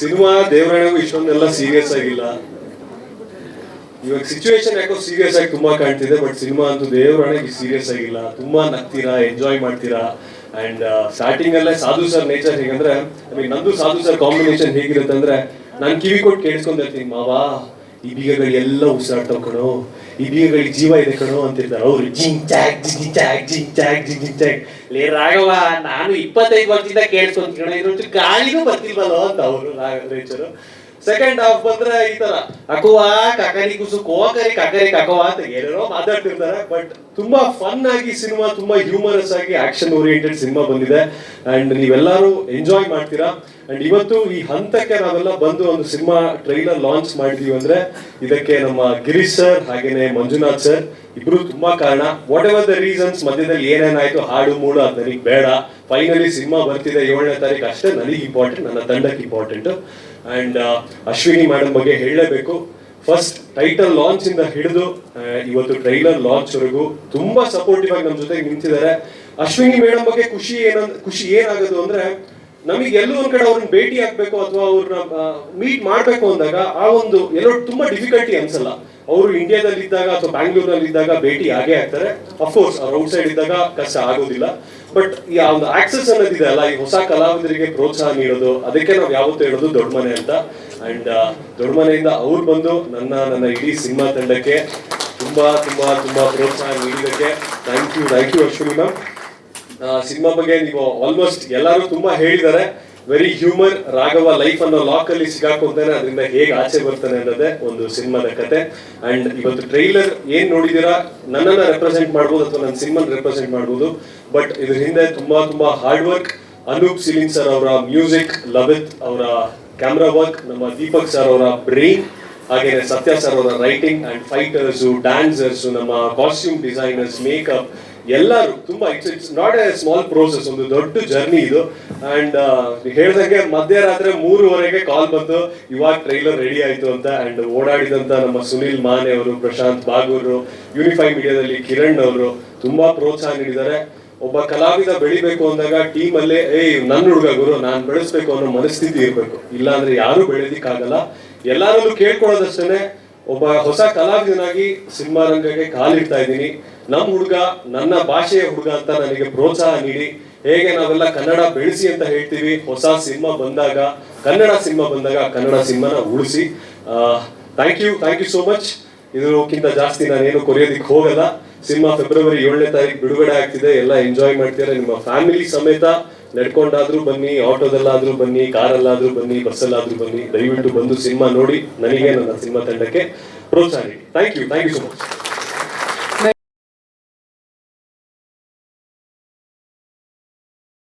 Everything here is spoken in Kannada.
ಸಿನಿಮಾ ದೇವರಾಣಿಗೂ ಇಷ್ಟೊಂದೆಲ್ಲ ಸೀರಿಯಸ್ ಆಗಿಲ್ಲ. ಇವಾಗ ಸಿಚುವೇಶನ್ ಯಾಕೋ ಸೀರಿಯಸ್ ಆಗಿ ತುಂಬಾ ಕಾಣ್ತಿದೆ ಬಟ್ ಸಿನಿಮಾ ಅಂತೂ ದೇವರಾಣಿಗೆ ಸೀರಿಯಸ್ ಆಗಿಲ್ಲ. ತುಂಬಾ ನಗ್ತೀರಾ ಎಂಜಾಯ್ ಮಾಡ್ತೀರಾ? ಅಂಡ್ ಸ್ಟಾರ್ಟಿಂಗ್ ಅಲ್ಲೇ ಸಾಧು ಸರ್ ನೇಚರ್ ಹೇಗಂದ್ರೆ ನಮಗೆ ನಂದು ಸಾಧು ಸರ್ ಕಾಂಬಿನೇಷನ್ ಹೇಗಿರುತ್ತೆ ಅಂದ್ರೆ, ನಾನು ಕಿವಿ ಕೊಟ್ಟು ಕೇಳಿಸ್ಕೊಂಡಿರ್ತೀನಿ ಮಾವಾ ಈ ಬೀಗಗಳಿಗೆಲ್ಲ ಉಸಿರಾಡ್ತಾವ್ ಕಣೋ ಈ ಬೀಗಗಳಿಗೆ ಜೀವ ಇದೆ ಕಣೋ ಅಂತಿರ್ತಾರೆ. ಅವ್ರು ಜಿಂಗ್ ಚಾಕ್ ಜಿಂಗ್ ಚಾಕ್ ಜಿಂಗ್ ಚಾಕ್ ಜಿಂಗ್ ಚಾಕ್ ಲೇ ರಾಘವ ನಾನು ಇಪ್ಪತ್ತೈದು ವರ್ಷದಿಂದ ಕೇಳಿಸ್ಕೊಂತ ಕಣೋ ಇದ್ರ ಗಾಳಿನೂ ಬರ್ತಿಲ್ವಲ್ಲೋ ಅಂತ ಅವರು ನೇಚರು ಸೆಕೆಂಡ್ ಹಾಫ್ ಬಂದ್ರೆ ಈ ತರ. ಅಕುವಾ ಕಕರಿ ಕುಸು, ಕೋಕರಿ, ಕಕರಿ, ಕಕವಾ ಅಂತ ಏನೇನೋ ಮಾತಾಡ್ತಿರ್ತಾರೆ. ಬಟ್ ತುಂಬಾ ಫನ್ ಆಗಿ ಸಿನಿಮಾ, ತುಂಬಾ ಹ್ಯೂಮರಸ್ ಆಗಿ ಆಕ್ಷನ್ ಓರಿಯೆಂಟೆಡ್ ಸಿನಿಮಾ ಬಂದಿದೆ. ಅಂಡ್ ನೀವೆಲ್ಲರೂ ಎಂಜಾಯ್ ಮಾಡ್ತೀರಾ? ಅಂಡ್ ಇವತ್ತು ಈ ಹಂತಕ್ಕೆ ನಾವೆಲ್ಲ ಬಂದು ಒಂದು ಸಿನಿಮಾ ಟ್ರೈಲರ್ ಲಾಂಚ್ ಮಾಡಿದೀವಿ ಅಂದ್ರೆ ಇದಕ್ಕೆ ನಮ್ಮ ಗಿರೀಶ್ ಸರ್ ಹಾಗೇನೆ ಮಂಜುನಾಥ್ ಸರ್ ಇಬ್ರು ತುಂಬಾ ಕಾರಣ. ವಾಟ್ ಎವರ್ ದ ರೀಸನ್ಸ್ ಮಧ್ಯದಲ್ಲಿ ಏನೇನಾಯ್ತು ಹಾಡು ಮೂಡು ಅದು ನನಗೆ ಬೇಡ. ಫೈನಲಿ ಸಿನಿಮಾ ಬರ್ತಿದೆ ಏಳನೇ ತಾರೀಕು, ಅಷ್ಟೇ ನನಗೆ ಇಂಪಾರ್ಟೆಂಟ್ ನನ್ನ ತಂಡಕ್ಕೆ ಇಂಪಾರ್ಟೆಂಟ್ ಅಂಡ್ ಅಶ್ವಿನಿ ಮೇಡಮ್ ಬಗ್ಗೆ ಹೇಳಲೇಬೇಕು ಫಸ್ಟ್ ಟೈಟಲ್ ಲಾಂಚ್ ಇಂದ ಹಿಡಿದು ಇವತ್ತು ಟ್ರೈಲರ್ ಲಾಂಚ್ ವರೆಗೂ ತುಂಬಾ ಸಪೋರ್ಟಿವ್ ಆಗಿ ನಮ್ಮ ಜೊತೆಗೆ ನಿಂತಿದ್ದಾರೆ. ಅಶ್ವಿನಿ ಮೇಡಮ್ ಬಗ್ಗೆ ಖುಷಿ ಏನಂದ್ರೆ ಖುಷಿ ಏನಾಗೋದು ಅಂದ್ರೆ ನಮಗೆ ಎಲ್ಲೋ ಒಂದ್ ಕಡೆ ಅವ್ರನ್ನ ಭೇಟಿ ಆಗ್ಬೇಕು ಅಥವಾ ಅವ್ರನ್ನ ಮೀಟ್ ಮಾಡ್ಬೇಕು ಅಂದಾಗ ಆ ಒಂದು ಎಲ್ಲೋ ತುಂಬಾ ಡಿಫಿಕಲ್ಟಿ ಅನ್ಸಲ್ಲ ಅವರು ಇಂಡಿಯಾದಲ್ಲಿ ಇದ್ದಾಗ ಅಥವಾ ಬ್ಯಾಂಗ್ಳೂರ್ನಲ್ಲಿ ಇದ್ದಾಗ ಭೇಟಿ ಆಗೇ ಆಗ್ತಾರೆ. ಅಫ್ಕೋರ್ಸ್ ಅವ್ರ ಔಟ್ ಸೈಡ್ ಇದ್ದಾಗ ಕಷ್ಟ ಆಗೋದಿಲ್ಲ. ಬಟ್ ಈ ಒಂದು ಆಕ್ಸೆಸ್ ಅನ್ನೋದಿದೆ ಅಲ್ಲ, ಈ ಹೊಸ ಕಲಾವಿದರಿಗೆ ಪ್ರೋತ್ಸಾಹ ನೀಡೋದು, ಅದಕ್ಕೆ ನಾವು ಯಾವತ್ತೂ ಹೇಳೋದು ದೊಡ್ಡ ಮನೆ ಅಂತ. ಅಂಡ್ ದೊಡ್ಡ ಮನೆಯಿಂದ ಅವ್ರು ಬಂದು ನನ್ನ ನನ್ನ ಇಡೀ ಸಿನಿಮಾ ತಂಡಕ್ಕೆ ತುಂಬಾ ತುಂಬಾ ತುಂಬಾ ಪ್ರೋತ್ಸಾಹ ನೀಡಿದಕ್ಕೆ thank you thank you Ashwini ma'am cinema ಬಗ್ಗೆ ನೀವು ಆಲ್ಮೋಸ್ಟ್ ಎಲ್ಲರೂ ತುಂಬಾ ಹೇಳಿದ್ದಾರೆ. ವೆರಿ ಹ್ಯೂಮರ್ ರಾಘವ ಲೈಫ್ ಅನ್ನೋ ಲಾಕ್ ಅಲ್ಲಿ ಸಿಗಾಕೊಂತಾನೆ, ಅದರಿಂದ ಹೇಗೆ ಆಚೆ ಬರ್ತಾನೆ ಅನ್ನೋದೇ ಒಂದು ಸಿನಿಮಾದ ಕತೆ. ಅಂಡ್ ಇವತ್ತು ಟ್ರೈಲರ್ ಏನ್ ನೋಡಿದೀರಾ ನನ್ನನ್ನ ರೆಪ್ರೆಸೆಂಟ್ ಮಾಡ್ಬೋದು ಅಥವಾ ನನ್ನ ಸಿನಿಮಾ ರೆಪ್ರೆಸೆಂಟ್ ಮಾಡ್ಬೋದು. ಬಟ್ ಇದ್ರ ಹಿಂದೆ ತುಂಬಾ ತುಂಬಾ hard work Anoop Seelin sir ಅವರ ಮ್ಯೂಸಿಕ್ ಲವಿತ್ ಅವರ ಕ್ಯಾಮ್ರಾ ವರ್ಕ್ ನಮ್ಮ ದೀಪಕ್ ಸರ್ ಅವರ ಬ್ರೈನ್ ಹಾಗೇನೆ ಸತ್ಯ ಸರ್ ಅವರ ರೈಟಿಂಗ್ ಅಂಡ್ ಫೈಟರ್ಸ್ ಡ್ಯಾನ್ಸರ್ಸು ನಮ್ಮ ಕಾಸ್ಟ್ಯೂಮ್ ಡಿಸೈನರ್ಸ್ ಮೇಕಪ್ ಎಲ್ಲರೂ ತುಂಬಾ it's it's not a small process ಒಂದು ದೊಡ್ಡ ಜರ್ನಿ ಇದು. ಅಂಡ್ ಹೇಳ್ದಂಗೆ ಮಧ್ಯರಾತ್ರಿ ಮೂರುವರೆಗೆ ಕಾಲ್ ಬಂತು. ಇವಾಗ ಟ್ರೈಲರ್ ರೆಡಿ ಆಯ್ತು ಅಂತ ಅಂಡ್ ಓಡಾಡಿದಂತ ನಮ್ಮ ಸುನಿಲ್ ಮಾನೆ ಅವರು, ಪ್ರಶಾಂತ್ ಬಾಗೂರು ಯೂನಿಫೈ ಮೀಡಿಯಾದಲ್ಲಿ ಕಿರಣ್ ಅವರು ತುಂಬಾ ಪ್ರೋತ್ಸಾಹ ನೀಡಿದ್ದಾರೆ. ಒಬ್ಬ ಕಲಾವಿದ ಬೆಳಿಬೇಕು ಅಂದಾಗ ಟೀಮ್ ಅಲ್ಲೇ, ಏಯ್ ನನ್ನ ಹುಡುಗ ಗುರು, ನಾನ್ ಬೆಳೆಸ್ಬೇಕು ಅನ್ನೋ ಮನಸ್ಥಿತಿ ಇರ್ಬೇಕು. ಇಲ್ಲಾಂದ್ರೆ ಯಾರು ಬೆಳೆದಿಕ್ಕಾಗಲ್ಲ. ಎಲ್ಲರಲ್ಲೂ ಕೇಳ್ಕೊಳ್ಳೋದಷ್ಟೇ ಒಬ್ಬ ಹೊಸ ಕಲಾವಿದನಾಗಿ ಸಿನಿಮಾ ರಂಗಕ್ಕೆ ಕಾಲಿಡ್ತಾ ಇದ್ದೀನಿ. ನಮ್ಮ ಹುಡುಗ, ನನ್ನ ಭಾಷೆಯ ಹುಡುಗ ಅಂತ ನನಗೆ ಪ್ರೋತ್ಸಾಹ ನೀಡಿ. ಹೇಗೆ ನಾವೆಲ್ಲ ಕನ್ನಡ ಬೆಳೆಸಿ ಅಂತ ಹೇಳ್ತೀವಿ, ಹೊಸ ಸಿನಿಮಾ ಬಂದಾಗ, ಕನ್ನಡ ಸಿನಿಮಾ ಬಂದಾಗ ಕನ್ನಡ ಸಿನಿಮಾನ ಉಳಿಸಿ. Thank you thank you so much ಇದಕ್ಕಿಂತ ಜಾಸ್ತಿ ನಾನೇನು ಕೊರಿಯೋದಿಕ್ಕೆ ಹೋಗಲ್ಲ. ಸಿನಿಮಾ ಫೆಬ್ರವರಿ ಏಳನೇ ತಾರೀಕು ಬಿಡುಗಡೆ ಆಗ್ತಿದೆ, ಎಲ್ಲ ಎಂಜಾಯ್ ಮಾಡ್ತೀರಾ ನಿಮ್ಮ ಫ್ಯಾಮಿಲಿ ಸಮೇತ ನಡ್ಕೊಂಡಾದ್ರೂ ಬನ್ನಿ, ಆಟೋದಲ್ಲಾದ್ರೂ ಬನ್ನಿ, ಕಾರಲ್ಲಾದ್ರೂ ಬನ್ನಿ, ಬಸ್ಸಲ್ಲಾದ್ರೂ ಬನ್ನಿ, ದಯವಿಟ್ಟು ಬಂದು ಸಿನಿಮಾ ನೋಡಿ, ನನಗೆ ನನ್ನ ಸಿನಿಮಾ ತಂಡಕ್ಕೆ ಪ್ರೋತ್ಸಾಹ ನೀಡಿ. Thank you thank you so much